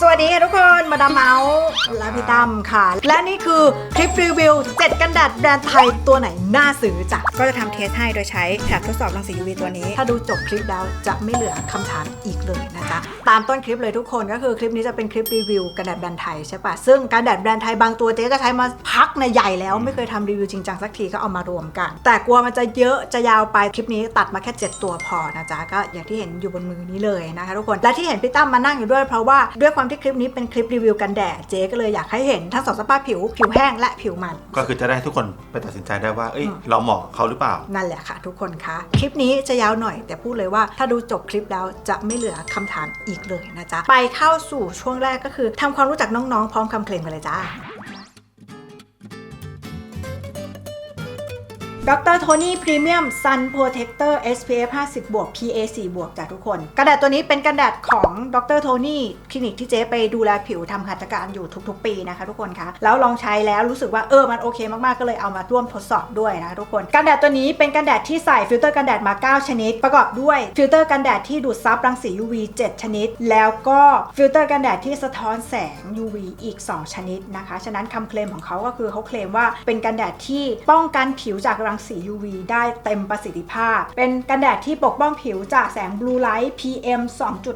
สวัสดีค่ะทุกคนมาดามเมาส์และพี่ตั้มค่ะ และนี่คือคลิปรีวิว 7 กันแดดแบรนด์ไทยตัวไหนน่าซื้อจ้ะก็จะทำเทสให้โดยใช้แถบทดสอบรังสี UV ตัวนี้ ถ้าดูจบคลิปแล้วจะไม่เหลือคำถามอีกเลยนะจ๊ะตามต้นคลิปเลยทุกคนก็คือคลิปนี้จะเป็นคลิปรีวิวกันแดดแบรนด์ไทยใช่ปะซึ่งกันแดดแบรนด์ไทยบางตัวเจ๊ก็ใช้มาพักในใหญ่แล้วไม่เคยทำรีวิวจริงจังสักทีก็เอามารวมกัน แต่กลัวมันจะเยอะจะยาวไปคลิปนี้ตัดมาแค่ 7 ตัวพอนะจ๊ะก็อย่างที่เห็นอยู่บนมือนี้เลยนะคะทุกคนและที่เห็นพี่ตั้มมานั่งอยู่ด้วยเพราะว่าด้วยความที่คลิปนี้เป็นคลิปรีวิวกันแดดเจ๊ก็เลยอยากให้เห็นทั้งสองสภาพผิวผิวแห้งและผิวมัน ก็คือจะได้ให้ทุกคนไปตัดสินใจได้ว่า เอ้ยอืมเราเหมาะกับเขาหรือเปล่า นั่นแหละค่ะ ทุกคนคะ คลิปนี้จะยาวหน่อย แต่พูดเลยว่าถ้าดูจบคลิปแล้วจะไม่เหลือคำถามอีกเลยนะจ๊ะ ไปเข้าสู่ช่วงแรกก็คือทำความรู้จักน้องๆ พร้อมคำเคลมกันเลยจ้า ดรโทนี่พรีเมียมซันโปรเทคเตอร์ SPF 50บวก PA 4บวกจากทุกคน กระดาษตัวนี้เป็นกระดาษของดรโทนี่คลินิกที่เจ๊ไปดูแลผิวทำหัตถการอยู่ทุกๆ ปีนะคะทุกคนคะแล้วลองใช้แล้วรู้สึกว่าเออมันโอเคมากๆ ก็เลยเอามาร่วมทดสอบด้วยนะคะทุกคนกันแดดตัวนี้เป็นกันแดดที่ใส่ฟิลเตอร์กันแดดมา 9 ชนิด ประกอบด้วยฟิลเตอร์กันแดดที่ดูดซับรังสี UV 7 ชนิด แล้วก็ฟิลเตอร์กันแดดที่สะท้อนแสง UV อีก 2 ชนิดนะคะ ฉะนั้นคำเคลมของเขาก็คือเขาเคลมว่าเป็นกันแดดที่ป้องกันผิวจากรังสี UV ได้เต็มประสิทธิภาพ เป็นกันแดดที่ปกป้องผิวจากแสงบลูไลท์ PM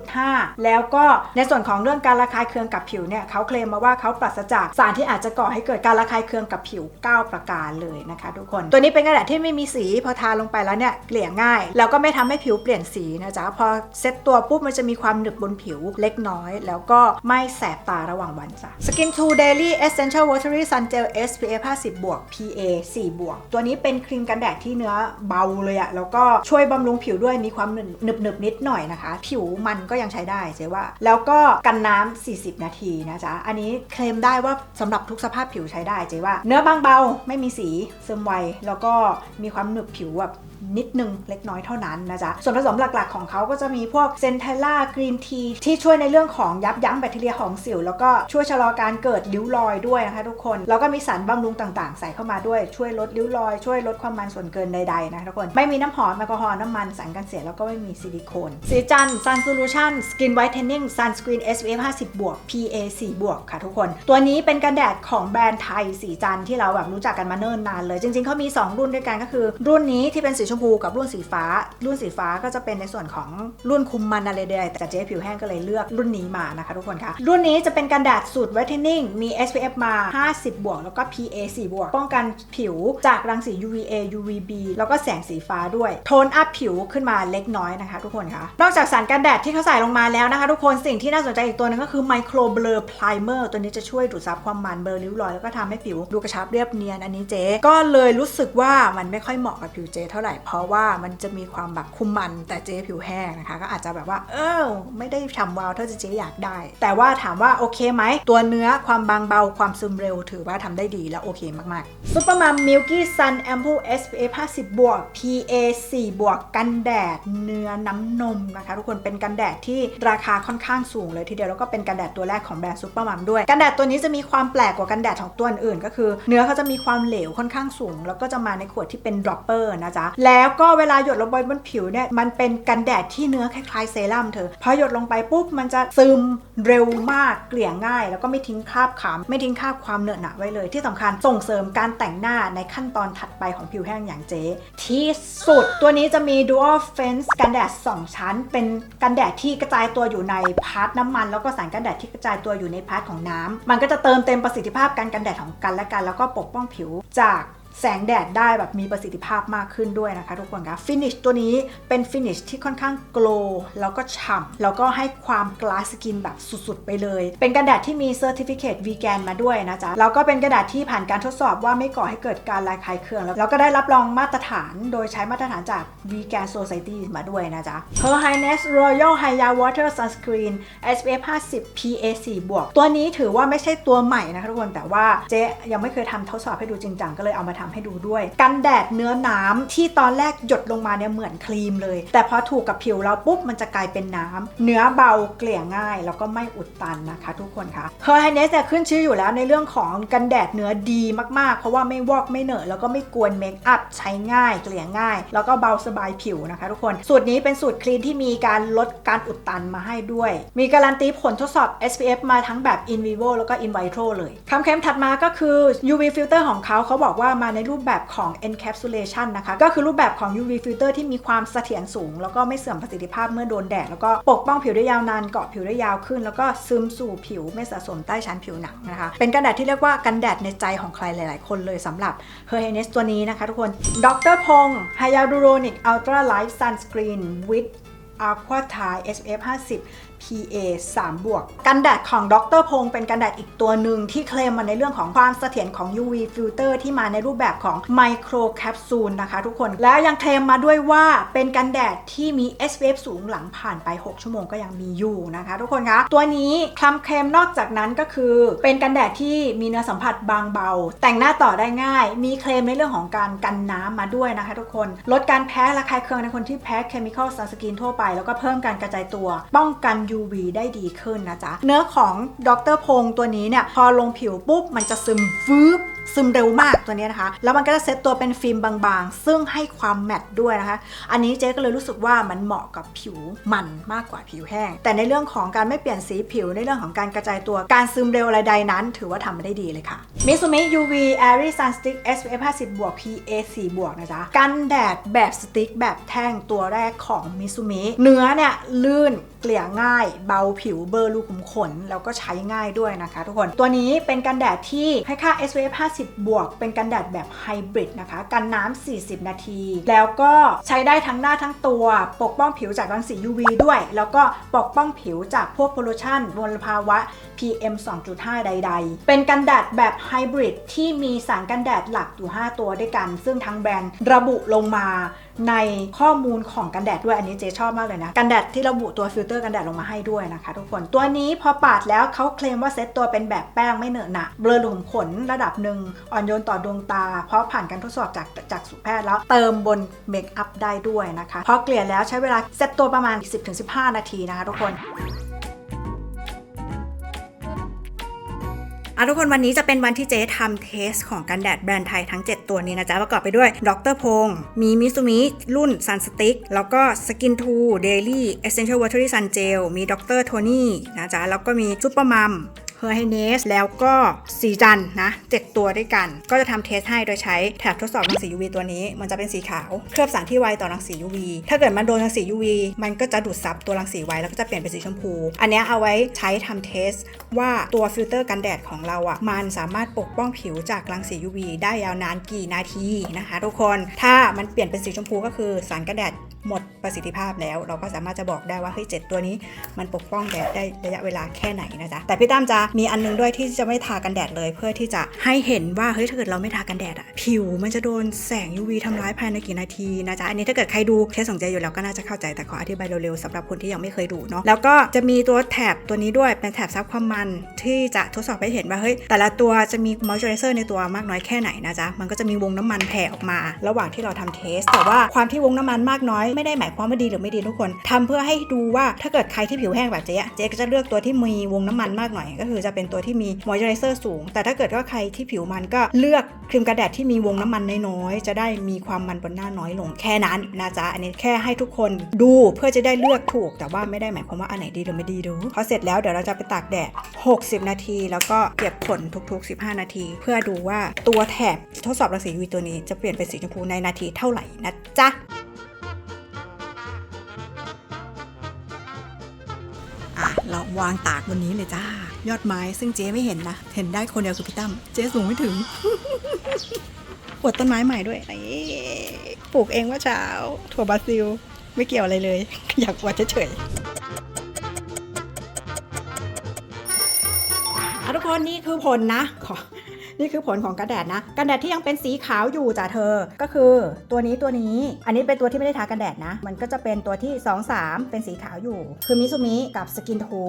2.5 แล้วก็ในส่วนของเรื่องการระคายเคืองกับผิวเนี่ยเขาเคลมมาว่าเขาปราศจากสารที่อาจจะก่อให้เกิดการระคายเคืองกับผิว 9 ประการเลยนะคะทุกคน ตัวนี้เป็นกันแดดที่ไม่มีสีพอทาลงไปแล้วเนี่ยเกลี่ยง่าย แล้วก็ไม่ทำให้ผิวเปลี่ยนสีนะจ๊ะพอเซ็ตตัวปุ๊บมันจะมีความหนึบบนผิวเล็กน้อย แล้วก็ไม่แสบตาระหว่างวันจ้ะ Skin 2 Daily Essential Watery Sun Gel SPF 50 บวก PA 4 บวก ตัวนี้เป็นครีมกันแดดที่เนื้อเบาเลยอะแล้วก็ช่วยบำรุงผิวด้วยมีความหนึบหนึบนิดหน่อยนะคะ ผิวมันก็ยังใช้ได้เจ๊ว่า แล้วก็กันน้ำ40 นาทีนะจ๊ะ อันนี้เคลมได้ว่าสำหรับทุกสภาพผิวใช้ได้เจ๊ว่า เนื้อบางเบาไม่มีสีซึมไวแล้วก็มีความหนึบผิวแบบ นิดนึงเล็กน้อยเท่านั้นนะจ๊ะส่วนผสมหลักๆของเขาก็จะมีพวกเซนเทล่ากรีนทีที่ช่วยในเรื่องของยับยั้งแบคทีเรียของสิว แล้วก็ช่วยชะลอการเกิดริ้วรอยด้วยนะคะทุกคน แล้วก็มีสารบำรุงต่างๆ ใส่เข้ามาด้วยช่วยลดริ้วรอย ช่วยลดความมันส่วนเกินใดๆนะคะทุกคนไม่มีน้ำหอมแอลกอฮอล์น้ำมันสารกันเสียแล้วก็ไม่มีซิลิโคนสีจัน Sun Solution Skin Whitening Sunscreen SPF 50บวก PA 4บวกค่ะทุกคน ตัวนี้เป็นกันแดดของแบรนด์ไทยสีจันที่เราแบบรู้จักกันมาเนิ่นนานเลย จริงๆเขามี 2 รุ่นด้วยกันก็คือ รุ่นนี้ที่เป็นสีชมพูกับรุ่นสีฟ้า รุ่นสีฟ้าก็จะเป็นในส่วนของรุ่นคุมมันอะไรใดๆแต่เจ๊ผิวแห้งก็เลยเลือกรุ่นนี้มานะคะทุกคนคะรุ่นนี้จะเป็นกันแดดสูตร Whitening มี SPF มา 50 บวก แล้วก็ PA 4บวก ป้องกันผิวจากรังสี UVA UVB แล้วก็แสงสีฟ้าด้วย โทนอัพผิวขึ้นมาเล็กน้อยนะคะทุกคนคะนอกจากสารกันแดดที่เขาใส่ลงมาแล้วนะคะ ทุกคนสิ่งที่น่าสนใจอีกตัวหนึงก็คือ Micro Blur Primer ตัวนี้จะช่วยดูดซับความมันเบลอริ้วรอยแล้วก็ทำให้ผิวดูกระชับเรียบเนียนอันนี้เจ๊ก็เลยรู้สึกว่ามันไม่ค่อยเหมาะกับผิวเจ๊เท่าไหร่เพราะว่ามันจะมีความแบบคุมมันแต่เจ๊ผิวแห้งนะคะ ก็อาจจะแบบว่า เออไม่ได้ฉ่ำวาวเท่าที่เจ๊อยากได้ แต่ว่าถามว่าโอเคไหม ตัวเนื้อความบางเบาความซึมเร็วถือว่าทำได้ดีและโอเคมากๆ Super Mom Milky Sun Ampoule SPF 50 บวก PA 4 บวกกันแดดเนื้อน้ำนมนะคะ ทุกคนเป็นกันแดดที่ราคาค่อนข้างสูงเลยทีเดียวแล้วก็เป็นกันแดดตัวแรกของแบรนด์ Super Mom ด้วย กันแดดตัวนี้จะมีความแปลกกว่ากันแดดของตัวอื่นก็คือ เนื้อเขาจะมีความเหลวค่อนข้างสูง แล้วก็จะมาในขวดที่เป็น dropper นะจ๊ะแแล้วก็เวลาหยดลงไปบนผิวเนี่ยมันเป็นกันแดดที่เนื้อคล้ายๆเซรั่มเธอพอหยดลงไปปุ๊บมันจะซึมเร็วมากเกลี่ยง่าย แล้วก็ไม่ทิ้งคราบขาวไม่ทิ้งคราบความเหนอะหนะไว้เลย ที่สำคัญส่งเสริมการแต่งหน้าในขั้นตอนถัดไปของผิวแห้งอย่างเจ๊ที่สุดตัวนี้จะมี dual fence กันแดด 2 ชั้น เป็นกันแดดที่กระจายตัวอยู่ในพาร์ทน้ำมัน แล้วก็สารกันแดดที่กระจายตัวอยู่ในพาร์ทของน้ำมันก็จะเติมเต็มประสิทธิภาพการกันแดดของกันและกัน แล้วก็ปกป้องผิวจาก แสงแดดได้แบบมีประสิทธิภาพมากขึ้นด้วยนะคะทุกคนคะฟินิชตัวนี้เป็นฟินิชที่ค่อนข้างโกลแล้วก็ฉ่ำแล้วก็ให้ความกลาสกินแบบสุดๆ ไปเลย เป็นกันแดดที่มีเซอร์ติฟิเคตวีแกนมาด้วยนะจ๊ะแล้วก็เป็นกระดาษที่ผ่านการทดสอบว่าไม่ก่อให้เกิดการระคายเคือง แล้วก็ได้รับรองมาตรฐานโดยใช้มาตรฐานจาก Vegan Society มาด้วยนะจ๊ะ Her Highness Royal Haya Water Sunscreen SPF 50 PA 4บวกตัวนี้ถือว่าไม่ใช่ตัวใหม่นะคะทุกคนแต่ว่าเจ๊ยังไม่เคยทำทดสอบให้ดูจริงจังก็เลยเอามาทำให้ดูด้วย กันแดดเนื้อน้ำที่ตอนแรกหยดลงมาเนี่ยเหมือนครีมเลย แต่พอถูกกับผิวเราปุ๊บมันจะกลายเป็นน้ำเนื้อเบาเกลี่ยง่าย แล้วก็ไม่อุดตันนะคะ ทุกคนคะเฮอร์ไฮเนสเนี่ยขึ้นชื่ออยู่แล้วในเรื่องของกันแดดเนื้อดีมากๆ เพราะว่าไม่วอกไม่เหนอะแล้วก็ไม่กวนเมคอัพใช้ง่ายเกลี่ยง่าย แล้วก็เบาสบายผิวนะคะ ทุกคนสูตรนี้เป็นสูตรคลีนที่มีการลดการอุดตันมาให้ด้วย มีการันตีผลทดสอบ SPF มาทั้งแบบ in vivo แล้วก็ in vitro เลยคำเค็มถัดมาก็คือ UV filter ของเขาเขาบอกว่ามาในรูปแบบของ encapsulation นะคะ ก็คือรูปแบบของ UV filter ที่มีความเสถียรสูง แล้วก็ไม่เสื่อมประสิทธิภาพเมื่อโดนแดด แล้วก็ปกป้องผิวได้ยาวนานเกาะผิวได้ยาวขึ้น แล้วก็ซึมสู่ผิวไม่สะสมใต้ชั้นผิวหนังนะคะ เป็นกันแดดที่เรียกว่ากันแดดในใจของใครหลาย ๆ คนเลยสำหรับ h e r h e n e s ตัวนี้นะคะทุกคนดรพงศ์ Hyaluronic Ultra Light Sunscreen with Aqua Thai SPF 50 PA 3 บวก กันแดดของดรพงศ์เป็นกันแดดอีกตัวหนึ่งที่เคลมมาในเรื่องของความเสถียรของ UV filter ที่มาในรูปแบบของไมโครแคปซูลนะคะทุกคน แล้วยังเคลมมาด้วยว่าเป็นกันแดดที่มี SPF สูงหลังผ่านไป 6 ชั่วโมงก็ยังมีอยู่นะคะทุกคนคะตัวนี้คลำเคลมนอกจากนั้นก็คือ เป็นกันแดดที่มีเนื้อสัมผัสบางเบา แต่งหน้าต่อได้ง่าย มีเคลมในเรื่องของการกันน้ำมาด้วยนะคะทุกคนลดการแพ้ระคายเคืองในคนที่แพ้เคมีคอลซันสกินทั่วไปแล้วก็เพิ่มการกระจายตัว ป้องกัน UV ได้ดีขึ้นนะจ๊ะ เนื้อของดรพงศ์ตัวนี้เนี่ย พอลงผิวปุ๊บ มันจะซึมฟึบซึมเร็วมากตัวนี้นะคะ แล้วมันก็จะเซตตัวเป็นฟิล์มบางๆ ซึ่งให้ความแมตต์ด้วยนะคะ อันนี้เจ๊ก็เลยรู้สึกว่ามันเหมาะกับผิวมันมากกว่าผิวแห้ง แต่ในเรื่องของการไม่เปลี่ยนสีผิว ในเรื่องของการกระจายตัว การซึมเร็วอะไรใดนั้น ถือว่าทำมาได้ดีเลยค่ะ Mitsumi UV Airy Sun Stick SPF 50บวก PA 4บวกนะจ๊ะ กันแดดแบบสติ๊กแบบแท่งตัวแรกของ Mitsumi เนื้อเนี่ยลื่น เกลี่ยง่าย เบาผิวเบอร์รูขุมขน แล้วก็ใช้ง่ายด้วยนะคะ ทุกคนตัวนี้เป็นกันแดดที่ให้ค่า SPF 50 บวก เป็นกันแดดแบบไฮบริดนะคะ กันน้ำ 40 นาที แล้วก็ใช้ได้ทั้งหน้าทั้งตัว ปกป้องผิวจากรังสี UV ด้วย แล้วก็ปกป้องผิวจากพวกพลูชันมลภาวะ PM 2.5 ใด ๆ เป็นกันแดดแบบไฮบริดที่มีสารกันแดดหลักอยู่ 5 ตัวด้วยกัน ซึ่งทางแบรนด์ระบุลงมา ในข้อมูลของกันแดดด้วยอันนี้เจ๊ชอบมากเลยนะ กันแดดที่ระบุตัวฟิลเตอร์กันแดดลงมาให้ด้วยนะคะทุกคนตัวนี้พอปาดแล้วเขาเคลมว่าเซ็ตตัวเป็นแบบแป้งไม่เหนอะหนะเบลอหลุมขนระดับหนึ่งอ่อนโยนต่อดวงตา เพราะผ่านการทดสอบจากจากสุแพทย์แล้วเติมบนเมคอัพได้ด้วยนะคะพอเกลี่ยแล้วใช้เวลาเซ็ตตัวประมาณ 10-15 นาทีนะคะทุกคน อะทุกคนวันนี้จะเป็นวันที่เจ๊ทำเทสของกันแดดแบรนด์ไทยทั้ง 7 ตัวนี้นะจ๊ะ ประกอบไปด้วยดรพงศ์มีมิซูมิ รุ่นซันสติ๊กแล้วก็สกินทูเดลี่เอเซนเชียลวอเตอรี่ซันเจลมีดรโทนี่นะจ๊ะ แล้วก็มีซุปเปอร์มัม เฮอร์ไฮเนสแล้วก็สีจันนะ7ตัวด้วยกัน ก็จะทำเทสให้โดยใช้แถบทดสอบรังสี UV ตัวนี้ มันจะเป็นสีขาว เคลือบสารที่ไวต่อรังสี UV ถ้าเกิดมันโดนรังสี UV มันก็จะดูดซับตัวรังสีไว้แล้วก็จะเปลี่ยนเป็นสีชมพู อันนี้เอาไว้ใช้ทำเทสว่าตัวฟิลเตอร์กันแดดของเราอะ่ะมันสามารถปกป้องผิวจากรังสี UV ได้ยาวนานกี่นาทีนะคะ ทุกคน ถ้ามันเปลี่ยนเป็นสีชมพูก็คือสารกันแดดหมดประสิทธิภาพแล้ว เราก็สามารถจะบอกได้ว่าเฮ้ยเจ็ดตัวนี้มันปกป้องแดดได้ระยะเวลาแค่ไหนนะจ๊ะแต่พี่ตั้มจะมีอันนึงด้วยที่จะไม่ทากันแดดเลย เพื่อที่จะให้เห็นว่าเฮ้ยถ้าเกิดเราไม่ทากันแดดอะผิวมันจะโดนแสง UV ทำร้ายภายในกี่นาทีนะจ๊ะอันนี้ถ้าเกิดใครดูเทสของเจอยู่แล้วก็น่าจะเข้าใจแต่ขออธิบายเร็วๆสำหรับคนที่ยังไม่เคยดูเนาะแล้วก็จะมีตัวแถบตัวนี้ด้วยเป็นแถบซับความมันที่จะทดสอบให้เห็นว่าเฮ้ยแต่ละตัวจะมีมอยเจอไรเซอร์ในตัวมากน้อยแค่ไหนนะจ๊ะมันก็จะมีวงน้ำมันแผ่ออกมา ระหว่างที่เราทำเทส แต่ว่าความที่วงน้ำมันมากน้อยไม่ได้หมายความว่าดีหรือไม่ดีทุกคนทำเพื่อให้ดูว่าถ้าเกิดใครที่ผิวแห้งแบบเจ๊เจ๊ก็จะเลือกตัวที่มีวงน้ำมันมากหน่อยก็คือจะเป็นตัวที่มีมอยเจอไรเซอร์สูง แต่ถ้าเกิดว่าใครที่ผิวมันก็เลือกครีมกันแดดที่มีวงน้ำมันน้อยๆ จะได้มีความมันบนหน้าน้อยลงแค่นั้นนะจ๊ะ อันนี้แค่ให้ทุกคนดูเพื่อจะได้เลือกถูก แต่ว่าไม่ได้หมายความว่าอันไหนดีหรือไม่ดีดูพอเสร็จแล้วเดี๋ยวเราจะไปตากแดด 60 นาที แล้วก็เก็บผลทุก ๆ 15 นาที เพื่อดูว่าตัวแถบทดสอบรังสี UV ตัวนี้จะเปลี่ยนเป็นสีชมพูในนาทีเท่าไหร่นะจ๊ะ เราวางตากบนนี้เลยจ้า ยอดไม้ซึ่งเจ๊ไม่เห็นนะ เห็นได้คนเดียวคือพี่ตั้มเจ๊สูงไม่ถึงปวดต้นไม้ใหม่ด้วยนี่ปลูกเองว่าเช้า ถั่วบราซิล ไม่เกี่ยวอะไรเลย อยากวัดเฉยๆทุกคนนี่คือผลนะขอ นี่คือผลของกันแดดนะ กันแดดที่ยังเป็นสีขาวอยู่จ้ะเธอ ก็คือตัวนี้ตัวนี้ อันนี้เป็นตัวที่ไม่ได้ทากันแดดนะ มันก็จะเป็นตัวที่ 2 3 เป็นสีขาวอยู่ คือมิซูมิกับสกินทู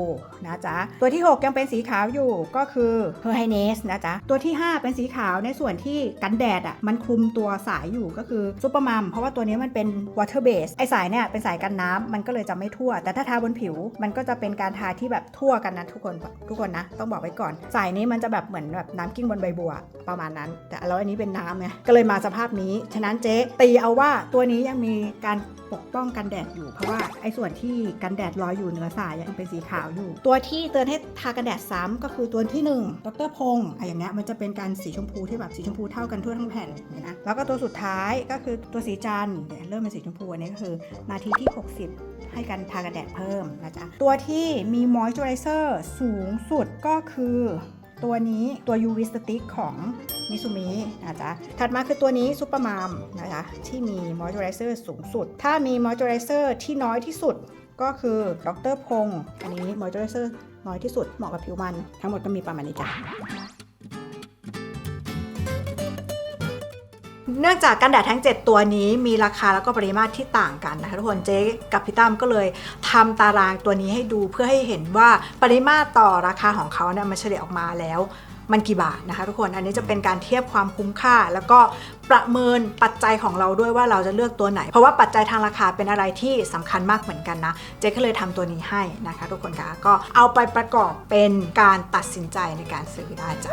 นะจ๊ะ ตัวที่ 6 ยังเป็นสีขาวอยู่ก็คือเฮอร์ไฮเนสนะจ๊ะ ตัวที่ 5 เป็นสีขาวในส่วนที่กันแดดอะมันคลุมตัวสายอยู่ก็คือซูเปอร์มัมเพราะว่าตัวนี้มันเป็น water base ไอสายเนี่ยเป็นสายกันน้ำมันก็เลยจะไม่ทั่ว แต่ถ้าทาบนผิวมันก็จะเป็นการทาที่แบบทั่วกันนะทุกคนทุกคนนะ ต้องบอกไว้ก่อน สายนี้มันจะแบบเหมือนแบบน้ำกิ้งบนใบบัวประมาณนั้น แต่แล้วอันนี้เป็นน้ำไงก็เลยมาสภาพนี้ ฉะนั้นเจ๊ตีเอาว่าตัวนี้ยังมีการปกป้องกันแดดอยู่เพราะว่าไอ้ส่วนที่กันแดดลอยอยู่เหนือสายยังเป็นสีขาวอยู่ ตัวที่เตือนให้ทากันแดดซ้ำก็คือตัวที่1ดรพงศ์อะอย่างเงี้ยมันจะเป็นการสีชมพูที่แบบสีชมพูเท่ากันทั่วทั้งแผ่นนะแล้วก็ตัวสุดท้ายก็คือตัวสีจันทร์เริ่มเป็นสีชมพูอันนี้ก็คือนาทีที่ 60 ให้กันทากันแดดเพิ่มนะจ๊ะตัวที่มีมอยเจอไรเซอร์สูงสุดก็คือ ตัวนี้ตัว UV Stick ของมิซูมินะจ๊ะถัดมาคือตัวนี้ซูเปอร์มามนะคะที่มีมอยเจอไรเซอร์สูงสุด ถ้ามีมอยเจอไรเซอร์ที่น้อยที่สุดก็คือดรพงศ์อันนี้มอยเจอไรเซอร์น้อยที่สุดเหมาะกับผิวมัน ทั้งหมดก็มีประมาณนี้จ้ะ เนื่องจากกันแดดทั้ง 7 ตัวนี้มีราคาแล้วก็ปริมาตรที่ต่างกันนะคะทุกคนเจ๊กับพี่ตั้มก็เลยทำตารางตัวนี้ให้ดูเพื่อให้เห็นว่าปริมาตรต่อราคาของเขาเนี่ยมันเฉลี่ยออกมาแล้วมันกี่บาทนะคะทุกคน อันนี้จะเป็นการเทียบความคุ้มค่า แล้วก็ประเมินปัจจัยของเราด้วยว่าเราจะเลือกตัวไหน เพราะว่าปัจจัยทางราคาเป็นอะไรที่สำคัญมากเหมือนกันนะ เจ๊ก็เลยทำตัวนี้ให้นะคะ ทุกคนคะก็เอาไปประกอบเป็นการตัดสินใจในการซื้อได้จ้ะ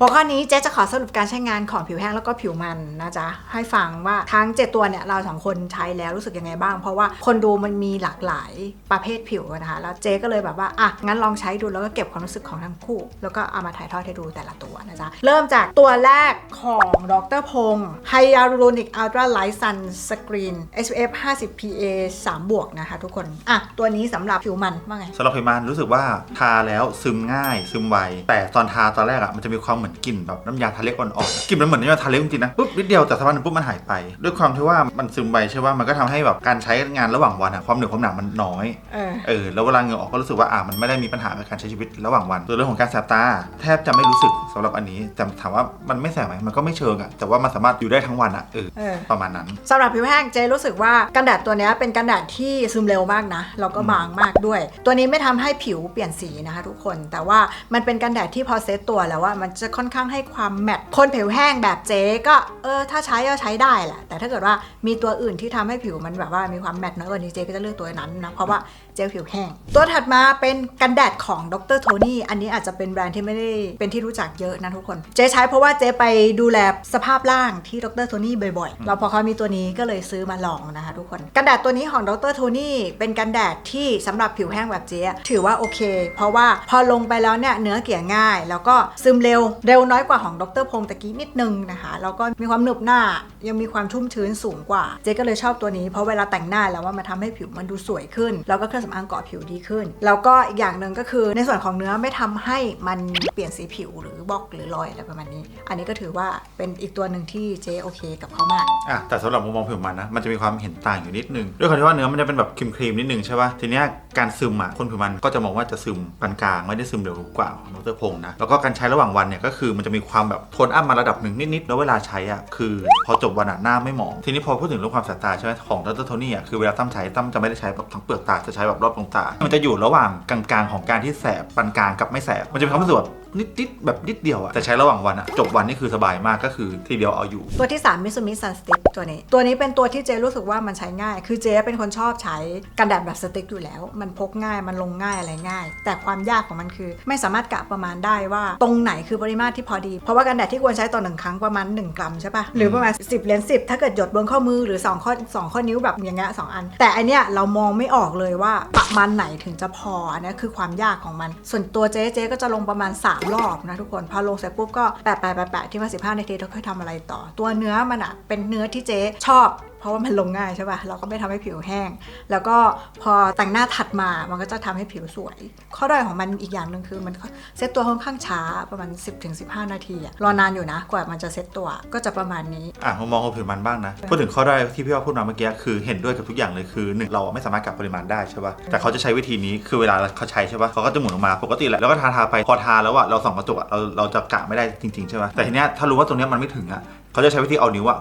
หัวข้อนี้เจ๊จะขอสรุปการใช้งานของผิวแห้งแล้วก็ผิวมันนะจ๊ะให้ฟังว่าทั้ง 7 ตัวเนี่ยเราสองคนใช้แล้วรู้สึกยังไงบ้าง เพราะว่าคนดูมันมีหลากหลายประเภทผิวนะคะแล้วเจ๊ก็เลยแบบว่าอะงั้นลองใช้ดูแล้วก็เก็บความรู้สึกของทั้งคู่ แล้วก็เอามาถ่ายทอดให้ดูแต่ละตัวนะจ๊ะเริ่มจากตัวแรกของดรพงศ์ Hyaluronic Ultra Light Sun Screen SPF 50 PA 3 บวกนะคะทุกคนอะตัวนี้สำหรับผิวมันว่าไงสำหรับผิวมันรู้สึกว่าทาแล้วซึมง่าย ซึมไวแต่ตอนทาตอนแรกอะมันจะมีความมือนกลิ่นแบบน้ำยาทาเล็บอ่อนๆกลิ่นมันเหมือนน้ำยาทาเล็บจริงๆนะปุ๊บนิดเดียวแต่สักพักหนึงปุ๊บมันหายไป ด้วยความที่ว่ามันซึมไวใช่ว่ามันก็ทำให้แบบการใช้งานระหว่างวันอะความเหนียวความหนามันน้อย เออ เออแล้วเวลาเหงื่อออกก็รู้สึกว่าอะมันไม่ได้มีปัญหากับการใช้ชีวิตระหว่างวันตัวเรื่องของการแสบตาแทบจะไม่รู้สึก สำหรับอันนี้แต่ถามว่ามันไม่แสบไหมมันก็ไม่เชิงอะแต่ว่ามันสามารถอยู่ได้ทั้งวันอะเออเออ ประมาณนั้น สำหรับผิวแห้งเจรู้สึกว่ากันแดดตัวเนี้ยเป็นกันแดดที่ซึมเร็วมากนะแล้วก็บางมากด้วย ตัวนี้ไม่ทำให้ผิวเปลี่ยนสีนะคะทุกคน แต่ว่ามันเป็นกันแดดที่พอเซตตัวแล้วว่ามันจะค่อนข้างให้ความแมตต์คนผิวแห้งแบบเจก็เออถ้าใช้ก็ใช้ได้แหละแต่ถ้าเกิดว่ามีตัวอื่นที่ทำให้ผิวมันแบบว่ามีความแมตต์น้อยกว่านี้เจก็จะเลือกตัวนั้นนะเพราะว่า เจลผิวแห้ง ตัวถัดมาเป็นกันแดดของดรโทนี่อันนี้อาจจะเป็นแบรนด์ที่ไม่ได้เป็นที่รู้จักเยอะนะทุกคน เจใช้เพราะว่าเจไปดูแลสภาพร่างที่ดรโทนี่บ่อยๆเราพอเขามีตัวนี้ก็เลยซื้อมาลองนะคะทุกคนกันแดดตัวนี้ของดรโทนี่เป็นกันแดดที่สำหรับผิวแห้งแบบเจ๊ถือว่าโอเค เพราะว่าพอลงไปแล้วเนี่ยเนื้อเกลี่ยง่าย แล้วก็ซึมเร็วเร็วน้อยกว่าของดรพงศ์ตะกี้นิดนึงนะคะแล้วก็มีความหนึบหน้ายังมีความชุ่มชื้นสูงกว่า เจ๊ก็เลยชอบตัวนี้เพราะเวลาแต่งหน้าแล้วว่ามันทำให้ผิวมันดูสวยขึ้น แล้วก็เครื่องสำอางเกาะผิวดีขึ้น แล้วก็อีกอย่างหนึ่งก็คือในส่วนของเนื้อไม่ทำให้มันเปลี่ยนสีผิวหรือบอกหรือรอยอะไรประมาณนี้ อันนี้ก็ถือว่าเป็นอีกตัวหนึ่งที่เจ๊โอเคกับเขามากอะแต่สำหรับมุมมองผิวมันนะมันจะมีความเห็นต่างอยู่นิดนึงด้วยความที่ว่าเนื้อมันจะเป็นแบบครีมครีมๆนิดนึงใช่ป่ะทีเนี้ยการซึมอะคนผิวมันก็จะมองว่าจะซึมปานกลางไม่ได้ซึมเร็วกว่าของดรพงษ์นะแล้วก็การใช้ระหว่างวันเนี่ยก็คือมันจะมีความแบบโทนอัพมาระดับหนึ่งนิดๆแล้วเวลาใช้อะคือ พอจบวันอะหน้าไม่หมองทีนี้พอพูดถึงเรื่องความสายตาใช่ไหมของดรโทนี่อะคือเวลาตั้มใช้ตั้มจะไม่ได้ใช้แบบทั้งเปลือกตาจะใช้แบบรอบดวงตา มันจะอยู่ระหว่างกลางๆของการที่แสบปานกลางกับไม่แสบ มันจะเป็นความรู้สึกแบบนิดๆแบบนิดเดียวอะแต่ใช้ระหว่างวันอะจบวันนี่คือสบายมากก็คือทีเดียวเอาอยู่ ตัวที่ 3 มิซูมิซันสติ๊ก วนี้ ตัวนี้เป็นตัวที่เจรู้สึกว่ามันใช้ง่าย คือเจเป็นคนชอบใช้กันแดดแบบสติ๊กอยู่แล้ว มันพกง่ายมันลงง่ายอะไรง่าย แต่ความยากของมันคือ ไม่สามารถกะประมาณได้ว่า ตรงไหนคือปริมาตรที่พอดี เพราะว่ากันแดดที่ควรใช้ต่อหนึ่งครั้งประมาณ 1 กรัมใช่ปะหรือประมาณ 10เหรียญ10 ถ้าเกิดหยดบนข้อมือหรือ 2 ข้อ 2 ข้อนิ้วแบบอย่างเงี้ยสองอัน แต่อันเนี้ยเรามองไม่ออกเลยว่าประมาณไหนถึงจะพออันเนี้ยคือความยากของมัน ส่วนตัวเจ๊เจ๊ก็จะลงประมาณ 3 รอบนะทุกคนพอลงเสร็จปุ๊บก็แปะแปะแปะแปะที่ว่า15นาทีแล้วค่อยทำอะไรต่อ ตัวเนื้อมันอะเป็นเนื้อที่เจ๊ชอบ เพราะว่ามันลงง่ายใช่ป่ะ เราก็ไม่ทำให้ผิวแห้ง แล้วก็พอแต่งหน้าถัดมา มันก็จะทำให้ผิวสวย ข้อด้อยของมันอีกอย่างหนึ่งคือมันเซตตัวค่อนข้างช้าประมาณ 10-15 นาทีอะรอนานอยู่นะ กว่ามันจะเซตตัวก็จะประมาณนี้อะมามองคนผิวมันบ้างนะ พูดถึงข้อได้อยที่พี่ว่าพูดมาเมื่อกี้คือเห็นด้วยกับทุกอย่างเลยคือหนึ่งเราไม่สามารถกะปริมาณได้ใช่ป่ะแต่เขาจะใช้วิธีนี้คือเวลาเขาใช้ใช่ป่ะเขาก็จะหมุนออกมาปกติแหละแล้วก็ทาทาๆไปพอทาแล้วอะเราส่องกระจกอะเราเราจะกะไม่ได้จริงๆใช่ป่ะแต่ทีเนี้ยถ้ารู้ว่าตรงเนี้ยมันไม่ถึงอะเขาจะใช้วิธีเอานิ้วอะ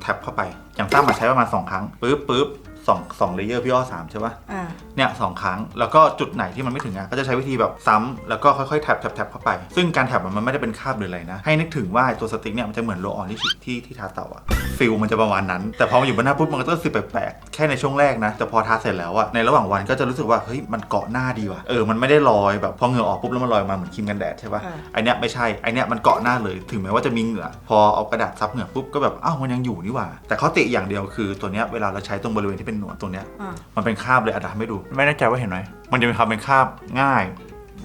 แท็บเข้าไป อย่างตั้มมาใช้ประมาณสองครั้งปึ๊บปึ๊บ สองสองเลเยอร์พี่อ้อสามใช่ป่ะอ่าเนี่ยสองครั้งแล้วก็จุดไหนที่มันไม่ถึงอะก็จะใช้วิธีแบบซ้ำแล้วก็ค่อยๆแท็บแท็บแท็บเข้าไป ซึ่งการแท็บอะมันไม่ได้เป็นคราบหรืออะไรนะ ให้นึกถึงว่าตัวสติ๊กเนี่ยมันจะเหมือนโรลออนที่ที่ที่ทาเต่าอะฟิลมันจะประมาณนั้น แต่พอมาอยู่บนหน้าปุ๊บมันก็จะรู้สึกแปลกๆแค่ในช่วงแรกนะ แต่พอทาเสร็จแล้วอะในระหว่างวันก็จะรู้สึกว่าเฮ้ยมันเกาะหน้าดีว่ะเออมันไม่ได้ลอยแบบพอเหงื่อออกปุ๊บแล้วมันลอยมาเหมือนครีมกันแดดใช่ป่ะอ่า ไอเนี้ยไม่ใช่ ไอเนี้ยมันเกาะหน้าเลย ถึงแม้ว่าจะมีเหงื่อ พอเอากระดาษซับเหงื่อปุ๊บก็แบบ อ้าว มันยังอยู่นี่หว่า แต่ข้อติอย่างเดียวคือตัวเนี้ยเวลาเราใช้ตรงบริเวณที่เป็นหนวดตรงเนี้ยอ่า มันเป็นคราบเลยอาจจะทำให้ดู ไม่แน่ใจว่าเห็นไหมมันจะมีความเป็นคราบง่าย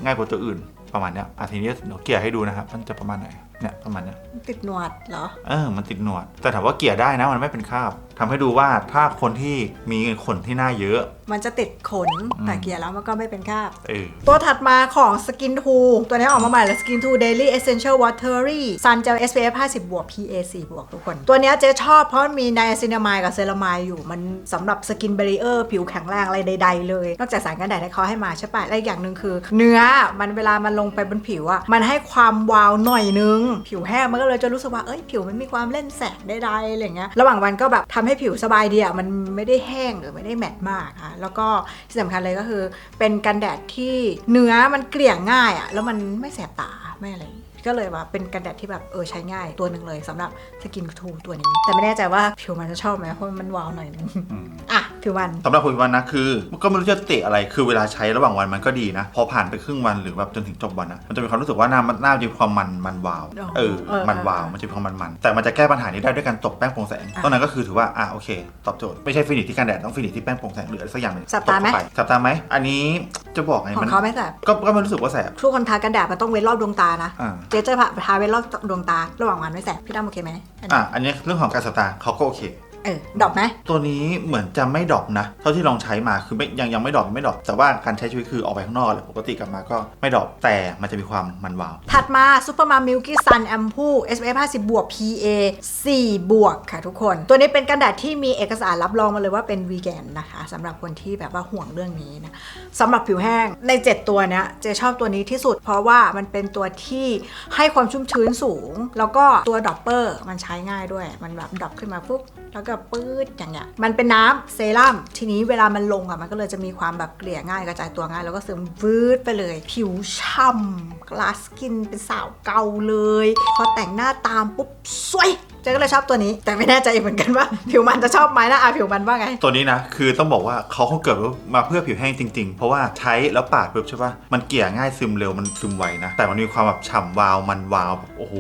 ง่ายกว่าตัวอื่นประมาณเนี้ยอะทีนี้เดี๋ยวเกลี่ยให้ดูนะครับมันจะประมาณไหนเนี่ยประมาณเนี้ย ติดหนวดเหรอ เออ มันติดหนวด แต่ถามว่าเกลี่ยได้นะ มันไม่เป็นคราบทำให้ดูว่าถ้าคนที่มีขนที่หน้าเยอะ มันจะติดขนอืมแต่เกลี่ยแล้วมันก็ไม่เป็นคราบ เออ ตัวถัดมาของ Skin 2 ตัวนี้ออกมาใหม่แล้ว Skin 2 Daily Essential Watery Sun Gel SPF 50บวก PA 4บวกทุกคน ตัวเนี้ยเจ๊ชอบเพราะมีไนอาซินามายกับเซรามายอยู่ มันสำหรับสกิน b บ r เออร์ผิวแข็งแรงอะไรใด ๆ เลย นอกจากสารกันแดดที่เขาให้มาใช่ปะและอีกอย่างหนึ่งคือ เนื้อมันเวลามันลงไปบนผิวอะมันให้ความวาวหน่อยนึง ผิวแห้งมันก็เลยจะรู้สึกว่าเอ้ยผิวมันมีความเล่นแสงใดๆอะไรเงี้ยระหว่างวันก็แบบทำให้ผิวสบายดีอะมันไม่ได้แห้งหรือไม่ได้แมตต์มากค่ะแล้วก็ที่สำคัญเลยก็คือ เป็นกันแดดที่เนื้อมันเกลี่ยง่ายอะแล้วมันไม่แสบตาไม่อะไร ก็เลยว่าเป็นกันแดดที่แบบเออใช้ง่ายตัวหนึ่งเลยสำหรับสกินทูตัวนี้ แต่ไม่แน่ใจว่าผิวมันจะชอบไหมเพราะมันวาวหน่อยนึงอืมอะผิวมันสำหรับคนผิวมันนะคือ ก็ไม่รู้จะเตะอะไรคือเวลาใช้ระหว่างวันมันก็ดีนะ พอผ่านไปครึ่งวันหรือแบบจนถึงจบวันนะมันจะมีความรู้สึกว่าหน้ามันหน้าจะมีความมันมันวาวอ๋อเออเออมันวาวเออมันจะมีความมันมันแต่มันจะแก้ปัญหานี้ได้ด้วยการตบแป้งโปร่งแสงอะตรงนั้นก็คือถือว่าอะโอเค ตอบโจทย์ไม่ใช่ฟินิชที่กันแดดต้องฟินิชที่แป้งโปร่งแสงหรืออะไรสักอย่างหนึ่งสับตาไหมบเข้ปสับตาไหมอันนี้จะบอกไงขอมังนเขาไม่แสบก็ก็ไม่รู้สึกว่าแสบทุกคนทากันแดดมันต้องเว้นรอบดวงตานะอ่าเจ๊จะทาเว้นรอบดวงตาระหว่างวันไม่แสบพี่ตั้มโอเคไหมอันนี้ อะอันนี้เรื่องของการสบตาเขาก็โอเค เออดอกไหมตัวนี้เหมือนจะไม่ดรอปนะ เท่าที่ลองใช้มาคือไม่ยังยังไม่ดรอปไม่ดรอปแต่ว่าการใช้ชีวิตคือออกไปข้างนอกแหละปกติกลับมาก็ไม่ดรอปแต่มันจะมีความมันวาวถัดมาซูเปอร์มามิลกี้ซันแอมพู SPF 50บวก PA 4 บวกค่ะทุกคน ตัวนี้เป็นกันแดดที่มีเอกสารรับรองมาเลยว่าเป็นวีแกนนะคะสำหรับคนที่แบบว่าห่วงเรื่องนี้นะสำหรับผิวแห้งใน 7 ตัวเนี้ยเจชอบตัวนี้ที่สุด เพราะว่ามันเป็นตัวที่ให้ความชุ่มชื้นสูง แล้วก็ตัวดอปเปอร์มันใช้ง่ายด้วยมันแบบดรอปขึ้นมาปุ๊บแล้วก็ปื๊ดอย่างเงี้ยมันเป็นน้ำเซรั่มทีนี้เวลามันลงอะมันก็เลยจะมีความแบบเกลี่ยง่ายกระจายตัวง่าย แล้วก็ซึมวืดไปเลย ผิวช่ำกลาสกินเป็นสาวเกาเลย พอแต่งหน้าตามปุ๊บสวยเจ๊ก็เลยชอบตัวนี้ แต่ไม่แน่ใจเหมือนกันว่า ผิวมันจะชอบไหมนะอาผิวมันว่าไง ตัวนี้นะ คือต้องบอกว่าเขาคงเกิดมาเพื่อผิวแห้งจริง ๆ เพราะว่าใช้แล้วปาดปุ๊บใช่ปะมันเกลี่ยง่ายซึมเร็วมันซึมไวนะ แต่มันมีความแบบฉ่ำวาวมันวาวแบบโอ้โห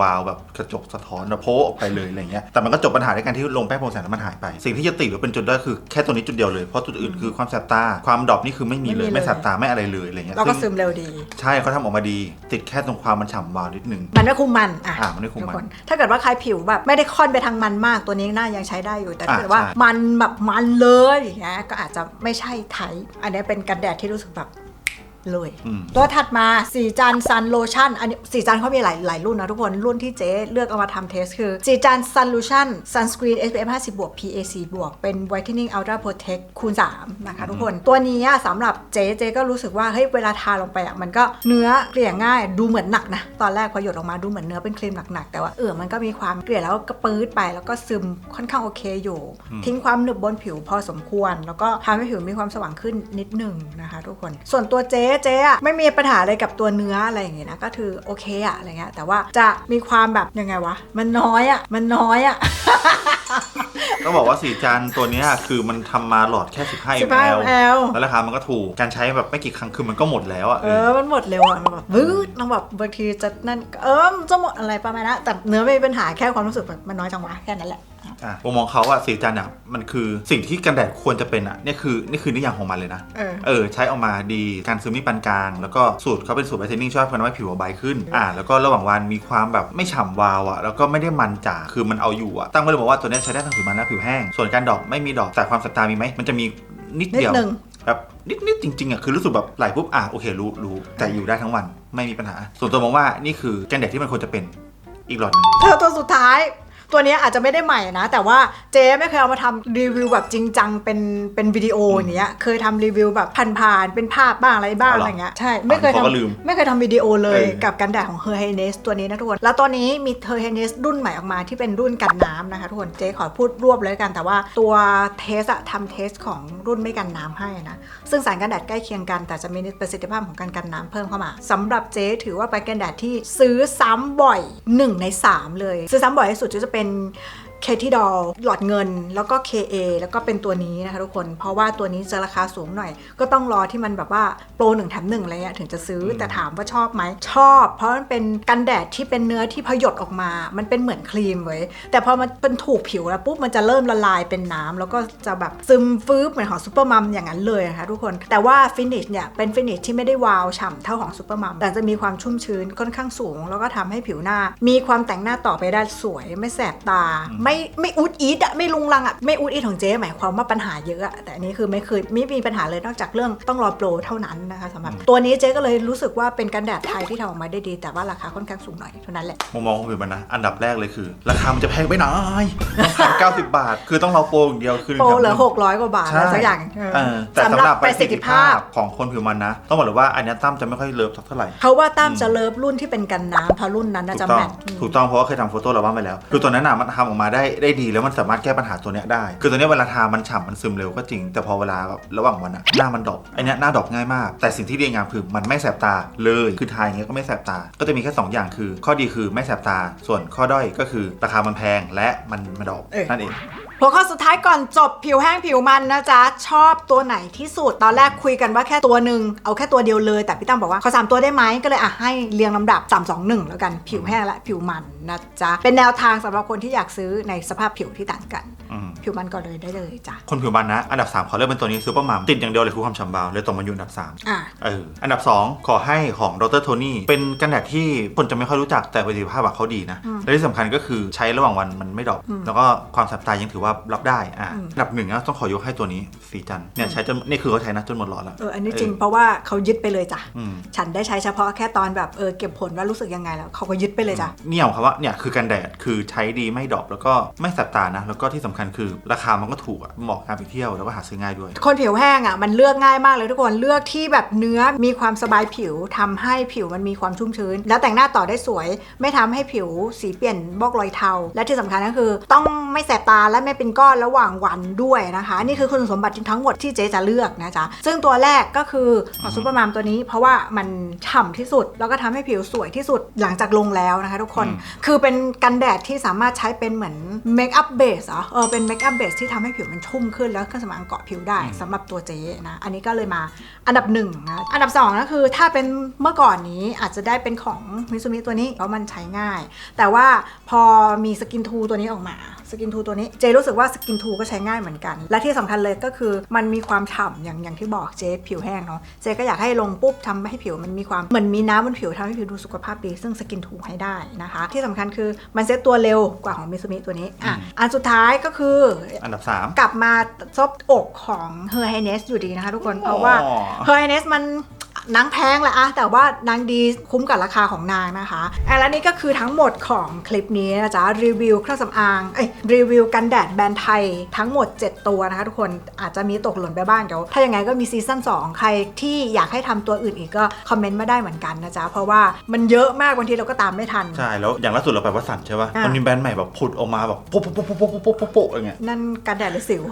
วาวแบบกระจกสะท้อนแบบโพะออกไปเลยอะไรเงี้ยแต่มันก็จบปัญหาด้วยการที่ลงแป้งโปร่งแสงแล้วมันหายไป สิ่งที่จะติดหรือเป็นจุดด้อยคือแค่ตัวนี้จุดเดียวเลยเพราะจุดอื่นคือความแสบตาความดรอปนี่คือไม่มีเลไม่ยมีเลยไม่แสบตาไม่อะไรเลยอะไรเงี้ยแล้วก็ซึ่งซึมเร็วดี ใช่เขาทำออกมาดี ติดแค่ตรงความมันฉ่ำวาวนิดนึง มันไม่คุมมันอะอะมันไม่คุมมัน ทุกคนถ้าเกิดว่าใครผิวแบบไม่ได้ค่อนไปทางมันมากตัวนี้น่ายังใช้ได้อยู่แต่ถ้าอะเกิดว่าใช่ มันแบบมันเลยอย่างเงี้ยก็อาจจะไม่ใช่ไทป์อันนี้เป็นกันแดดที่รู้สึกแบบ เลยอืมตัวถัดมาสีจันซันโลชั่นอันนี้สีจันเขามีหลายหลายรุ่นนะทุกคน รุ่นที่เจ๊เลือกเอามาทำเทสคือสีจันซันโลชั่นซันสกรีน SPF 50บวก PA 4บวกเป็น whitening ultra protect คูณ 3 นะคะทุกคน ตัวนี้อะสำหรับเจ๊เจ๊ก็รู้สึกว่า เฮ้ย เวลาทาลงไปอะมันก็เนื้อเกลี่ยง่ายดูเหมือนหนักนะ ตอนแรกพอหยดออกมาดูเหมือนเนื้อเป็นครีมหนักๆ แต่ว่าเออมันก็มีความเกลี่ยแล้วก็ปื๊ดไปแล้วก็ซึมค่อนข้างโอเคอยู่ ทิ้งความหนึบบนผิวพอสมควร แล้วก็ทำให้ผิวมีความสว่างขึ้นนิดหนึ่งนะคะ ทุกคน ส่วนตัวเจ๊เจ๊อะไม่มีปัญหาอะไรกับตัวเนื้ออะไรอย่างเงี้ยนะก็คือโอเคอะอะไรเงี้ยแต่ว่าจะมีความแบบยังไงวะ มันน้อยอะมันน้อยอะ ต้องบอกว่าสีจานตัวเนี้ยคือมันทำมาหลอดแค่ 15 15 ml ml แล้วราคามันก็ถูก การใช้แบบไม่กี่ครั้งคือมันก็หมดแล้วอะเออมันหมดเร็วอะมันแบบวืดมันแบบบางทีจะนั่นเออมันจะหมดอะไรประมาณนั้นแต่เนื้อไม่มีปัญหาแค่ความรู้สึกแบบมันน้อยจังวะแค่นั้นแหละ อะมุมมองเขาอะสีจันทร์อะมันคือสิ่งที่กันแดดควรจะเป็นอะเนี่ยคือนี่คือนิยามของมันเลยนะ เออ เออ ใช้ออกมาดีการซึมนี่ปานกลาง แล้วก็สูตรเขาเป็นสูตรไบเทนนิ่งช่วยทำให้ผิวใบขึ้น อ่า แล้วก็ระหว่างวันมีความแบบไม่ฉ่ำวาวอะแล้วก็ไม่ได้มันจ๋าคือมันเอาอยู่อะตั้งไว้เลยบอกว่าตัวเนี้ยใช้ได้ทั้งผิวมันและผิวแห้ง ส่วนการดอกไม่มีดอกแต่ความสับตามีไหมมันจะมีนิดนิดเดียวหนึ่งแบบนิดๆจริงๆอะคือรู้สึกแบบไหลปุ๊บอะโอเครู้รู้แต่อยู่ได้ทั้งวันไม่มีปัญหา ส่วนตัวมองว่านี่คือกันแดดที่มันควรจะเป็นอีกหลอดหนึง เธอตัวสุดท้าย ตัวเนี้ยอาจจะไม่ได้ใหม่นะ แต่ว่าเจ๊ไม่เคยเอามาทำรีวิวแบบจริงจังเป็นเป็นวิดีโออย่างเงี้ยเคยทำรีวิวแบบผ่านๆเป็นภาพบ้างอะไรบ้างอ๋อเหรออะไรเงี้ยใช่ไม่เคยเขาก็ลืมทำไม่เคยทำวิดีโอเลยเออกับกันแดดของ Her Highness ตัวนี้นะทุกคนแล้วตัวนี้มี Her Highness รุ่นใหม่ออกมาที่เป็นรุ่นกันน้ำนะคะทุกคนเจ๊ขอพูดรวบเลยละกัน แต่ว่าตัวเทสอะทำเทสของรุ่นไม่กันน้ำให้นะซึ่งสารกันแดดใกล้เคียงกันแต่จะมีประสิทธิภาพของการกันน้ำเพิ่มเข้ามาสำหรับเจ๊ถือว่าเป็นกันแดดที่ซื้อซ้ำบ่อย 1 ใน 3 เลย ซื้อซ้ำบ่อยที่สุดก็จะเป็น เคที่ดอลหลอดเงิน แล้วก็ KA แล้วก็เป็นตัวนี้นะคะทุกคน เพราะว่าตัวนี้จะราคาสูงหน่อย ก็ต้องรอที่มันแบบว่าโปรหนึ่งแถมหนึ่งอะไรเงี้ยถึงจะซื้ออแต่ถามว่าชอบไหมชอบ เพราะมันเป็นกันแดดที่เป็นเนื้อที่พยดออกมา มันเป็นเหมือนครีมเว้ยแต่พอมันเป็นถูกผิวแล้วปุ๊บมันจะเริ่มละลายเป็นน้ำแล้วก็จะแบบซึมฟื้บเหมือนของซูเปอร์มัมอย่างนั้นเลยนะคะทุกคนแต่ว่าฟินิชเนี่ยเป็นฟินิชที่ไม่ได้วาวฉ่ำเท่าของซูเปอร์มัมแต่จะมีความชุ่มชื้นค่อนข้างสูง แล้วก็ทำให้ผิวหน้า มีความแต่งหน้าต่อไปได้สวยไม่แสบตาไม่ไม่อุดอีดอะไม่ลุงลังอะไม่อุดอีดของเจ๊หมายความว่าปัญหาเยอะอะแต่อันนี้คือไม่เคยไม่มีปัญหาเลยนอกจากเรื่องต้องรอโปรเท่านั้นนะคะสำหรับตัวนี้เจ๊ก็เลยรู้สึกว่าเป็นกันแดดไทยที่ทำออกมาได้ดี แต่ว่าราคาค่อนข้างสูงหน่อยเท่านั้นแหละมุมมองของผิวมันนะ อันดับแรกเลยคือ ราคามันจะแพงไปหน่อยพันเก้าสิบบาท คือต้องรอโปรอย่างเดียวคือโปรเหลือนึ่งหกร้อยกว่าบาทใช่อะไรสักอย่างเออเออแต่สำหรับปประระสิสิททธิธิภาภาพพของคนผิวมันนะ ต้องบอกเลยว่าอันเนี้ยตั้มจะไม่ค่อยเลิฟสักเท่าไหร่เขาว่าตั้มจะเลิฟรุ่นที่เป็นกันน้ำเพราะรุ่นนั้นน่าถูจะกต้อแมงทอืมถูกต้องเพราะว่าเคยทำโฟโต้เราบ้างไปแล้ว คือตัวนั้นน่ะมันทำออกมาได้ได้ดีแล้วมันสามารถแก้ปัญหาตัวเนี้ยได้ คือตัวเนี้ยเวลาทามันฉ่ำมันซึมเร็วก็จริง แต่พอเวลาแบบระหว่างวันอะหน้ามันดอกไอเนี้ยหน้าดอกง่ายมาก แต่สิ่งที่ดีงามคือมันไม่แสบตาเลยคือทาอย่างเงี้ยก็ไม่แสบตา ก็จะมีแค่สองอย่างคือ ข้อดีคือไม่แสบตา ส่วนข้อด้อยก็คือราคามันแพงและมันมันดอกเออนั่นเองหัวข้อสุดท้ายก่อนจบผิวแห้งผิวมันนะจ๊ะ ชอบตัวไหนที่สุด ตอนแรกคุยกันว่าแค่ตัวหนึ่งเอาแค่ตัวเดียวเลย แต่พี่ตั้มบอกว่าขอสามตัวได้ไหมก็เลยอะให้เรียงลำดับ 3 2 1 แล้วกันผิวแห้งและผิวมันนะจ๊ะ เป็นแนวทางสำหรับคนที่อยากซื้อในสภาพผิวที่ต่างกัน ผิวมันก่อนเลยได้เลยจ้ะ คนผิวมันนะ อันดับ 3 ขอเลือกเป็นตัวนี้ซูเปอร์มัมติดอย่างเดียวเลยคือความฉ่ำเบาเลยตกมาอยู่อันดับ3อะเอออันดับ 2 ขอให้ของดรโทนี่เป็นกันแดดที่คนจะไม่ค่อยรู้จักแต่ประสิทธิภาพอะเขาดีนะ และที่สำคัญก็คือใช้ระหว่างวันมันไม่ดรอก แล้วก็ความสับตายังถือว่ารับได้อะอันดับหนึ่งนะต้องขอยกให้ตัวนี้สีจันทร์เนี่ยใช้จนนี่คือเขาใช้นะจนหมดหลอดแล้วเอออันนี้จริงเพราะว่าเขายึดไปเลยจ้ะอืมฉันได้ใช้เฉพาะแค่ตอนแบบเออเก็บผลว่ารู้สึกยังไงแล้วเขาก็ยึดไปเลยจ้ะเนี่ยของเขาว่าเนี่ยคือกันแดดคือใช้ดีไม่ดรอปแล้วก็ไม่สับตานะแล้วก็ที่สำคัญคือราคามันก็ถูกอะเหมาะกับการไปเที่ยวแล้วก็หาซื้อง่ายด้วย คนผิวแห้งอะมันเลือกง่ายมากเลยทุกคนเลือกที่แบบเนื้อมีความสบายผิวทำให้ผิวมันมีความชุ่มชื้น แล้วแต่งหน้าต่อได้สวย ไม่ทำให้ผิวสีเปลี่ยนบอกรอยเทา และที่สำคัญก็คือ ต้องไม่แสบตาและไม่เป็นก้อนระหว่างวันด้วยนะคะ นี่คือคุณสมบัติทั้งหมดที่เจ๊จะเลือกนะจ๊ะซึ่งตัวแรกก็คือของซูเปอร์มามตัวนี้ เพราะว่ามันฉ่ำที่สุดแล้วก็ทำให้ผิวสวยที่สุดหลังจากลงแล้วนะคะ ทุกคนอืมคือเป็นกันแดดที่สามารถใช้เป็นเหมือนเมคอัพเบสเหรอเออเป็นเมคอัพเบสที่ทำให้ผิวมันชุ่มขึ้นแล้วเครื่องสำอางเกาะผิวได้สำหรับตัวเจ๊นะ อันนี้ก็เลยมาอันดับหนึ่งนะอันดับสองก็คือถ้าเป็นเมื่อก่อนนี้อาจจะได้เป็นของมิซูมิตัวนี้เพราะมันใช้ง่าย แต่ว่าพอมีสกินทูตัวนี้ออกมาสกินทูตัวนี้เจรู้สึกว่าสกินทูก็ใช้ง่ายเหมือนกัน และที่สำคัญเลยก็คือมันมีความฉ่ำอย่างอย่างที่บอกเจผิวแห้งเนาะเจก็อยากให้ลงปุ๊บทำให้ผิวมันมีความเหมือนมีน้ำบนผิวทำให้ผิวดูสุขภาพดี ซึ่งสกินทูให้ได้นะคะ ที่สำคัญคือมันเซ็ตตัวเร็วกว่าของมิซูมิตัวนี้อะอันสุดท้ายก็คืออันดับ 3 กลับมาซบอกของ Her Highness อยู่ดีนะคะทุกคนเพราะว่าอ๋อ Her Highness มัน นางแพงแหละอะแต่ว่านางดีคุ้มกับราคาของนางนะคะอะและนี่ก็คือทั้งหมดของคลิปนี้นะจ๊ะรีวิวเครื่องสำอางเอ้ยรีวิวกันแดดแบรนด์ไทยทั้งหมด 7 ตัวนะคะทุกคนอาจจะมีตกหล่นไปบ้างเดี๋ยวถ้ายังไงก็มีซีซั่น2 ใครที่อยากให้ทำตัวอื่นอีกก็คอมเมนต์มาได้เหมือนกันนะจ๊ะเพราะว่ามันเยอะมากบางทีเราก็ตามไม่ทัน ใช่แล้วอย่างล่าสุดเราไปวัดสันใช่ป่ะอะมันมีแบรนด์ใหม่แบบผุดออกมาแบบโป๊ะโป๊ะโป๊ะโป๊ะโป๊ะโป๊ะโป๊ะอะไรเงี้ยนั่นกันแดดหรือสิว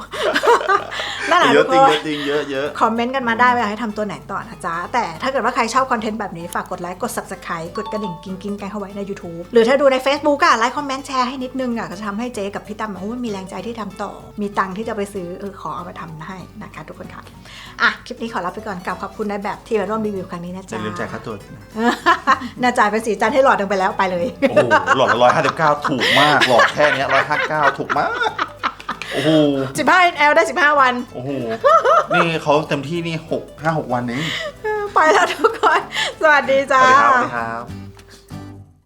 นั่นแหละเยทุอะกจริงคนเยอะจริงเยอะเยอะคอมเมนต์กันมาได้ว่าอยากให้ทำตัวไหนต่อนะจ๊ะแต่แต่ถ้าเกิดว่าใครชอบคอนเทนต์แบบนี้ ฝากกดไลค์ กด subscribe กดกระดิ่งกิ้งกิ้งกันเข้าไว้ใน YouTube หรือถ้าดูใน Facebook อะไลค์คอมเมนต์แชร์ให้นิดนึงอะก็จะทำให้เจ๊กับพี่ตั้มโอ้ยมีแรงใจที่ทำต่อ มีตังค์ที่จะไปซื้อเออขอเอามาทำให้นะคะ ทุกคนค่ะอะคลิปนี้ขอลาไปก่อนกลับขอบคุณในแบบที่มาร่วมรีวิวครั้งนี้นะอย่าจ๊ะลืมจ่ายค่าตัวนะน่าจ่ายเป็นสีจันให้หลอดหนึ่งไปแล้วไปเลย โอ้โหหลอดละร้อยห้าสิบเก้าถูกมากหลอดแค่เนี้ร้อยห้าเก้าถูกมาก โอ้โห15 ml ได้15วัน โอ้โหนี่เขาเต็มที่นี่หกห้าหกวันเอง ไปแล้วทุกคน สวัสดีสจ้า วัสดีครับสวัสดีครับ